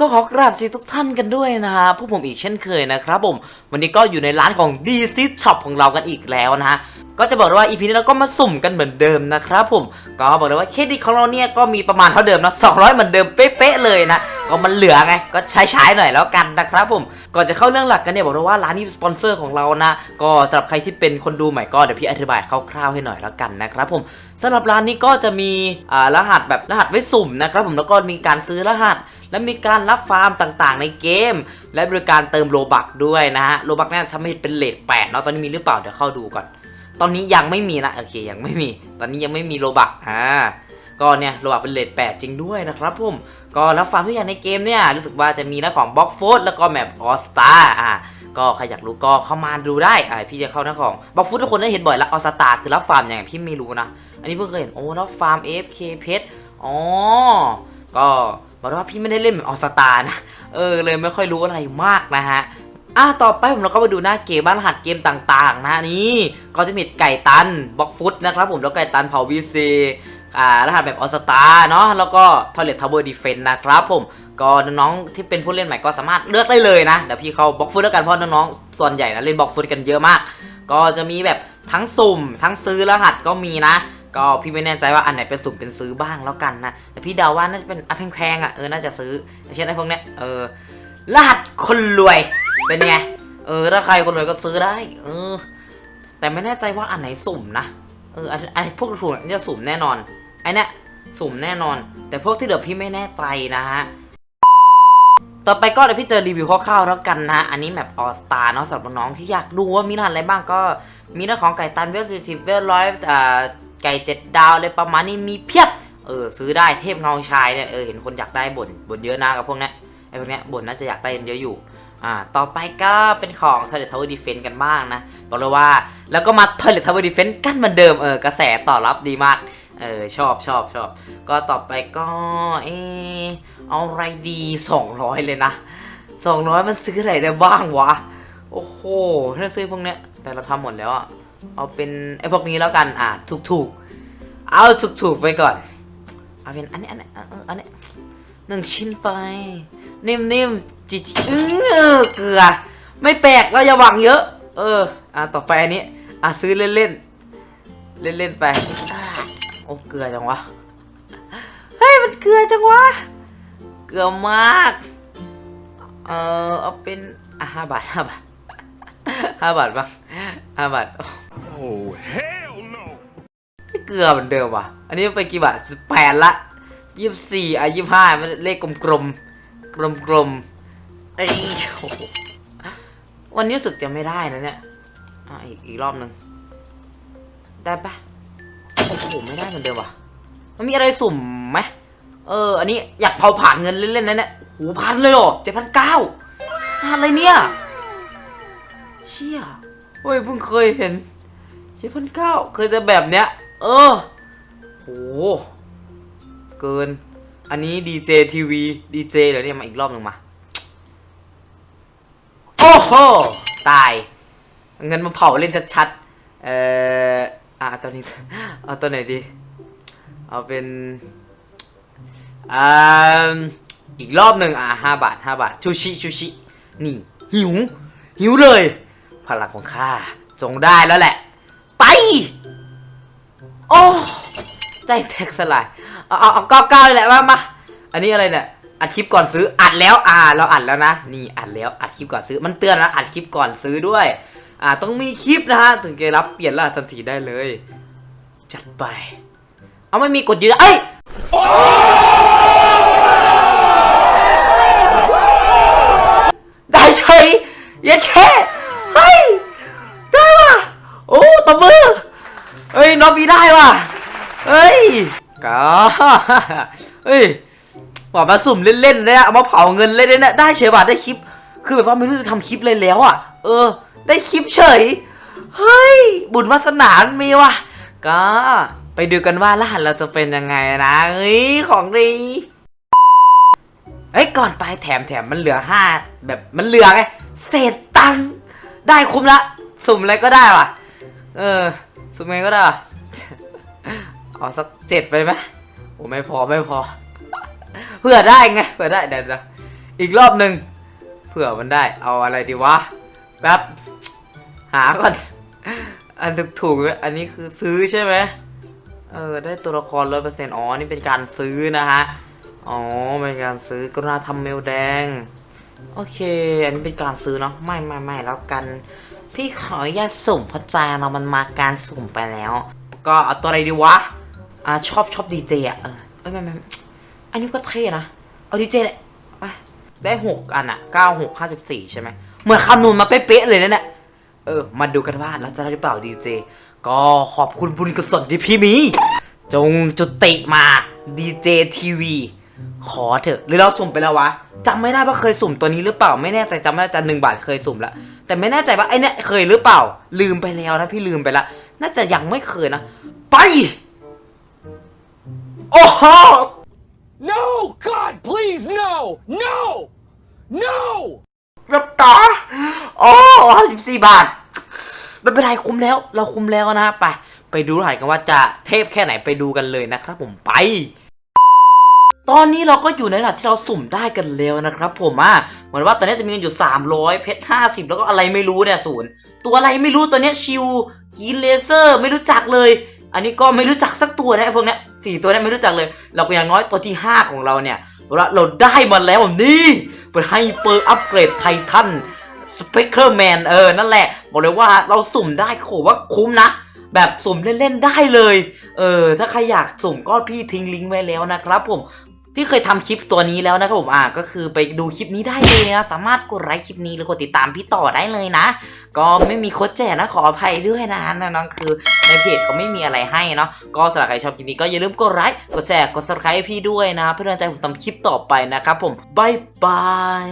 ก็ขอกราบสีทุกท่านกันด้วยนะฮะผู้ผมอีกเช่นเคยนะครับผม วันนี้ก็อยู่ในร้านของ d c Shop ของเรากันอีกแล้วนะฮะก็จะบอกเลยว่าอีพีนี้เราก็มาสุ่มกันเหมือนเดิมนะครับผม ก็บอกเลยว่าเครดิตของเราเนี่ยก็มีประมาณเท่าเดิมนะ200 เหมือนเดิมเป๊ะๆเลยนะ ก็มันเหลือไง ก็ใช้ใช้ๆหน่อยแล้วกันนะครับผม ก่อนจะเข้าเรื่องหลักกันเนี่ยบอกเลยว่าร้านนี้สปอนเซอร์ของเรานะ ก็สำหรับใครที่เป็นคนดูใหม่ก็เดี๋ยวพี่อธิบายคร่าวๆให้หน่อยแล้วกันนะครับผมสำหรับร้านนี้ก็จะมีอ่ารหัสแบบรหัสไว้สุ่มนะครับผมแล้วก็มีการซื้อรหัส และมีการรับฟาร์มต่างๆ ในเกม และบริการเติมโลบักด้วยนะฮะโลบักเนี่ยถ้าไม่เป็นเลทแปดเนาะตอนนี้มีหรือเปล่าเดี๋ยวเข้าดูก่อน ตอนนี้ยังไม่มีนะโอเคยังไม่มี ตอนนี้ยังไม่มีโลบักอ่าก็เนี่ยโลบักเป็นเลทแปดจริงด้วยนะครับผม ก็รับฟาร์มทุกอย่างในเกมเนี่ย รู้สึกว่าจะมีนะของบล็อกโฟสแล้วก็แมปออสตาอ่าก็ใครอยากรู้ก็เข้ามาดูได้อ่าพี่จะเข้าหน้าของบล็อกฟุตทุกคนได้เห็นบ่อยละออสตาคือรับฟาร์มยังไงพี่ไม่รู้นะ อันนี้เพิ่งเคยเห็นโอ้รับฟาร์ม AFK เพชรอ๋อก็บอกว่าพี่ไม่ได้เล่นแบบออสตานะเออเลยไม่ค่อยรู้อะไรมากนะฮะอะต่อไปผมเราก็มาดูหน้าเกมบ้านรหัสเกมต่างๆ นะนี่ก็จะมีไก่ตันบล็อกฟุตนะครับผมแล้วไก่ตันเผาวีซี อ่ารหัสแบบออสตาเนาะแล้วก็ทอร์เรตทาวเวอร์ดีเฟนต์นะครับผมก็น้องๆที่เป็นผู้เล่นใหม่ก็สามารถเลือกได้เลยนะเดี๋ยวพี่เขาบล็อกฟุตแล้วกันเพราะน้องๆส่วนใหญ่นะเล่นบล็อกฟุตกันเยอะมาก ก็จะมีแบบทั้งสุ่ม ทั้งซื้อรหัสก็มีนะ ก็พี่ไม่แน่ใจว่าอันไหนเป็นสุ่มเป็นซื้อบ้างแล้วกันนะแต่พี่เดาว่าน่าจะเป็นอัพแพงๆอะเออน่าจะซื้อเช่นไอ้พวกเนี้ยเออรหัสคนรวยเป็นไงเออถ้าใครคนรวยก็ซื้อได้เออแต่ไม่แน่ใจว่าอันไหนสุ่มนะเอออันไอพวกถูกนี่จะสุ่มแน่นอน ไอเนี้ยสุ่มแน่นอน แต่พวกที่เหลือพี่ไม่แน่ใจนะฮะ ต่อไปก็เดี๋ยวพี่เจอรีวิวคร่าวๆแล้วกันนะ อันนี้แมปออสตาเนาะสำหรับน้องที่อยากดูว่ามีรหัสอะไรบ้างก็มีเรื่องของไก่ตันเวลสี่สิบเวลร้อยอ่าไก่เจ็ดดาวอะไรประมาณนี้มีเพียบ เออซื้อได้เทพเงาชายเนี่ยเออเห็นคนอยากได้บ่นบ่นเยอะนะกับพวกเนี้ยไอ้พวกเนี้ยบ่นน่าจะอยากได้เยอะอยู่ อ่าต่อไปก็เป็นของ Toilet Tower Defense กันบ้างนะบอกเลยว่าแล้วก็มา Toilet Tower Defense กันเหมือนเดิมเออกระแสตอบรับดีมากเออชอบชอบชอบก็ต่อไปก็เออเอาอะไรดี 200 เลยนะ 200 มันซื้ออะไรได้บ้างวะ โอ้โห ถ้าซื้อพวกเนี้ย แต่เราทำหมดแล้วอะ เอาเป็นไอ้พวกนี้แล้วกัน อ่าถูกถูกๆเอาถูกถูกๆไปก่อน เอาเป็นอันนี้อันนี้อันนี้ หนึ่งชิ้นไป นิ่มๆจิจิอื้อเกลือ ไม่แปลกเราอย่าหวังเยอะ เออ อะต่อไปอันนี้ อะซื้อเล่นเล่นเล่นเล่นๆไปอ่าโอ้เกลือจังวะ เฮ้ยมันเกลือจังวะ เกลือมาก เออเอาเป็น อะห้าบาทห้าบาทห้าบาทบ้างห้าบาท Oh, hell no! ไม่เกลือเหมือนเดิมว่ะ อันนี้ไปกี่บาทแปดละ ยี่สิบสี่อะยี่สิบห้ามันเลขกลมกลมกลมกลมๆไอ้โหวันนี้รู้สึกจะไม่ได้นะเนี่ยอะอีกอีกรอบหนึ่งได้ปะโอ้โหไม่ได้เหมือนเดิมว่ะ มันมีอะไรสุ่มไหมเออ อันนี้อยากเผาผ่านเงินเล่นๆนะเนี่ยหูพันเลยเหรอเจ็ดพันเก้านานเลยเนี่ย เชี่ยเฮ้ยเพิ่งเคยเห็นเจ็ดพันเก้าเคยจะแบบเนี้ย เออ โห เกิน อันนี้ดีเจทีวีดีเจเหรอเนี่ยมาอีกรอบหนึ่งมา โอ้โห ตาย เงินมาเผาเล่นชัดๆ เอ่อ อะตอนนี้ เอาตัวไหนดี เอาเป็นอ่าอีกรอบหนึ่งอะห้าบาทห้าบาท ชูชิชูชิ นี่ หิว หิวเลย พลังของข้า จงได้แล้วแหละ ไป โอ้ ใจแตกสลาย เอาเอาเอาเก้าเก้าเลยแหละมามาอันนี้อะไรเนี่ย อัดคลิปก่อนซื้อ อัดแล้ว อ่า เราอัดแล้วนะ นี่อัดแล้ว อัดคลิปก่อนซื้อ มันเตือนนะ อัดคลิปก่อนซื้อด้วย อ่า ต้องมีคลิปนะฮะ ถึงจะรับเปลี่ยนรหัสทันทีได้เลย จัดไป เอาไม่มีกดยืนเอ้ยได้ใช่เยัดแค่เฮ้ย ได้ว่ะ โอ้ตบมือเฮ้ยน้องบีได้ว่ะ เฮ้ยก็เฮ้ยบอกมาสุ่มเล่นๆเนี่ยเอามาเผาเงินเล่นๆได้เฉยว่ะได้คลิป คือแบบว่าไม่รู้จะทำคลิปเลยแล้วอะ เออ ได้คลิปเฉย เฮ้ย บุญวาสนามันมีว่ะ ก็ไปดูกันว่ารหัสเราจะเป็นยังไงนะเฮ้ยของดีเอ้ยก่อนไปแถมแถมมันเหลือห้าแบบมันเหลือไงเศษตังได้คุ้มละ สุ่มอะไรก็ได้ว่ะ เออ สุ่มไงก็ได้ว่ะ อสักเจ็ดไปไหมโอ้ไม่พอไม่พอ เผื่อได้ไงเผื่อได้เดี๋ยวอีกรอบหนึ่งเผื่อมันได้เอาอะไรดีวะแป๊บหาก่อน อันถูกถูกอันนี้คือซื้อใช่ไหมเออได้ตัวละครร้อยเปอร์เซ็นต์อ๋อนี่เป็นการซื้อนะฮะอ๋อเป็นการซื้อกรุณาทำเมลแดง โอเค อันนี้เป็นการซื้อเนาะไม่ไม่ไม่แล้วกัน พี่ขออนุญาตสุ่มพราะใจเรามันมาการสุ่มไปแล้ว ก็เอาตัวอะไรดีวะ อ่าชอบชอบดีเจอะเออเอ้ยไม่ไม่ไม่อันนี้ก็เท่นะ เอาดีเจเลยไปได้หกอันอะเก้าหกห้าสิบสี่ใช่ไหมเหมือนคำนวณมาเป๊ะๆเลยนะเนี่ยเออ มาดูกันว่าเราจะได้หรือเปล่าดีเจ ก็ขอบคุณบุญกุศลที่พี่มี จงจุติมาดีเจทีวีขอเถอะ หรือเราสุ่มไปแล้ววะจำไม่ได้ว่าเคยสุ่มตัวนี้หรือเปล่า ไม่แน่ใจจำไม่ได้แต่หนึ่งบาทเคยสุ่มแล้วแต่ไม่แน่ใจว่าไอ้เนี่ยเคยหรือเปล่า ลืมไปแล้วนะพี่ลืมไปละ น่าจะยังไม่เคยนะ ไป โอ้โห No! God, please, no! No! No! รับต่อโอ้สิบสี่บาท ไม่เป็นไรคุ้มแล้ว เราคุ้มแล้วนะไป ไปดูรหัสกันว่าจะเทพแค่ไหนไปดูกันเลยนะครับผมไป ตอนนี้เราก็อยู่ในระดับที่เราสุ่มได้กันแล้วนะครับผมอะเหมือนว่าตอนนี้จะมีเงินอยู่ 300 เพชร 50 แล้วก็อะไรไม่รู้เนี่ยศูนย์ตัวอะไรไม่รู้ตัวเนี้ยชิวกีนเลเซอร์ไม่รู้จักเลย อันนี้ก็ไม่รู้จักสักตัวนะไอ้พวกเนี้ย สี่ตัวนี้ไม่รู้จักเลย เราก็อย่างน้อยตัวที่ 5 ของเราเนี่ยเราเราได้มาแล้วนี่เป็นไฮเปอร์อัปเกรดไททันสเปกเ e อร์แมนเออ นั่นแหละ บอกเลยว่าเราสุ่มได้โขว่าคุ้มนะ แบบสุ่มเล่น ๆ ได้เลย เออ ถ้าใครอยากสุ่มก็พี่ทิ้งลิงก์ไว้แล้วนะครับผมพี่เคยทำคลิปตัวนี้แล้วนะครับผมอ่าก็คือไปดูคลิปนี้ได้เลยนะ สามารถกดไลค์คลิปนี้หรือกดติดตามพี่ต่อได้เลยนะ ก็ไม่มีโค้ดแจกนะขออภัยด้วยนะน้องคือในเพจเขาไม่มีอะไรให้เนาะก็สำหรับใครชอบคลิปนี้ก็อย่าลืมกดไลค์กดแชร์กดซับสไครต์พี่ด้วยนะ เพื่อเป็นกำลังใจผมทำคลิปต่อไปนะครับผมบายบาย